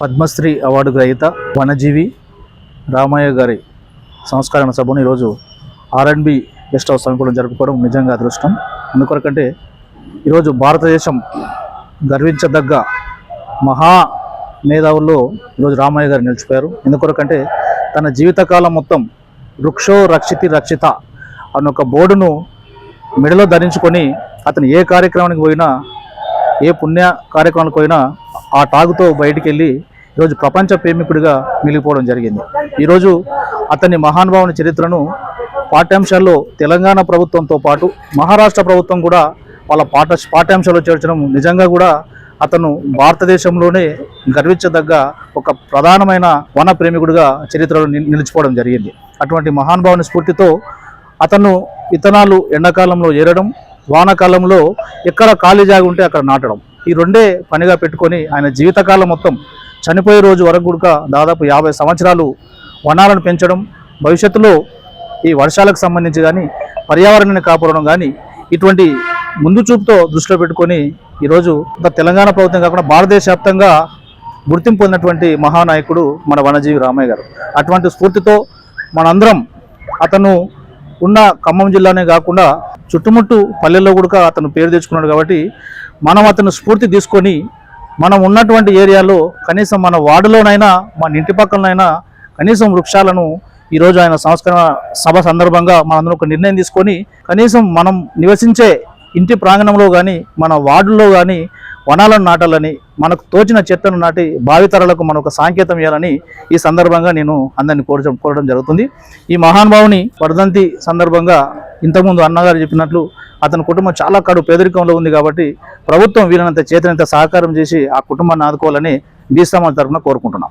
Padmashri award గ్రహీత వనజీవి రామయ్య గారి సంస్కరణ సభను ఈరోజు ఆర్ఎండ్బి గెస్ట్ హౌస్ సమీపంలో జరుపుకోవడం నిజంగా అదృష్టం. అందుకొరకంటే ఈరోజు భారతదేశం గర్వించదగ్గ మహా మేధావుల్లో ఈరోజు రామయ్య గారు నిలిచిపోయారు. ఎందుకొరకంటే తన జీవితకాలం మొత్తం వృక్షో రక్షితి రక్షిత అన్న ఒక బోర్డును మెడలో ధరించుకొని అతను ఏ కార్యక్రమానికి పోయినా ఏ పుణ్య కార్యక్రమానికి పోయినా ఆ టాగుతో బయటికి వెళ్ళి ఈరోజు ప్రపంచ ప్రేమికుడిగా మిగిలిపోవడం జరిగింది. ఈరోజు అతని మహానుభావుని చరిత్రను పాఠ్యాంశాల్లో తెలంగాణ ప్రభుత్వంతో పాటు మహారాష్ట్ర ప్రభుత్వం కూడా వాళ్ళ పాఠ పాఠ్యాంశాల్లో చేర్చడం నిజంగా కూడా అతను భారతదేశంలోనే గర్వించదగ్గ ఒక ప్రధానమైన వన ప్రేమికుడిగా చరిత్రలో ని- నిలిచిపోవడం జరిగింది. అటువంటి మహానుభావుని స్ఫూర్తితో అతను విత్తనాలు ఎండాకాలంలో ఏరడం వానాకాలంలో ఎక్కడ ఖాళీ జాగుంటే ఉంటే అక్కడ నాటడం. ఈ రెండే పనిగా పెట్టుకొని ఆయన జీవితకాలం మొత్తం చనిపోయే రోజు వరకు కూడా దాదాపు యాభై సంవత్సరాలు వనాలను పెంచడం భవిష్యత్తులో ఈ వర్షాలకు సంబంధించి కానీ పర్యావరణాన్ని కాపాడడం కానీ ఇటువంటి ముందు చూపుతో దృష్టిలో పెట్టుకొని ఈరోజు తెలంగాణ ప్రభుత్వం కాకుండా భారతదేశ వ్యాప్తంగా గుర్తింపు పొందినటువంటి మహానాయకుడు మన వనజీవి రామయ్య గారు. అటువంటి స్ఫూర్తితో మనందరం అతను ఉన్న ఖమ్మం జిల్లానే కాకుండా చుట్టుముట్టు పల్లెల్లో కూడా అతను పేరు తెచ్చుకున్నాడు కాబట్టి మనం అతను స్ఫూర్తి తీసుకొని మనం ఉన్నటువంటి ఏరియాలో కనీసం మన వార్డులోనైనా మన ఇంటి పక్కలనైనా కనీసం వృక్షాలను ఈరోజు ఆయన సంస్కరణ సభ సందర్భంగా మనందరం ఒక నిర్ణయం తీసుకొని కనీసం మనం నివసించే ఇంటి ప్రాంగణంలో కానీ మన వార్డుల్లో కానీ వనాలను నాటాలని మనకు తోచిన చెట్లను నాటి భావితరాలకు మనం ఒక సాంకేతం ఇవ్వాలని ఈ సందర్భంగా నేను అందరిని కోరడం కోరడం జరుగుతుంది. ఈ మహానుభావుని వర్ధంతి సందర్భంగా ఇంతకుముందు అన్నగారు చెప్పినట్లు అతని కుటుంబం చాలా కడు పేదరికంలో ఉంది కాబట్టి ప్రభుత్వం వీలైనంత చేతనంత సహకారం చేసి ఆ కుటుంబాన్ని ఆదుకోవాలని బీసమాల తరఫున కోరుకుంటున్నాం.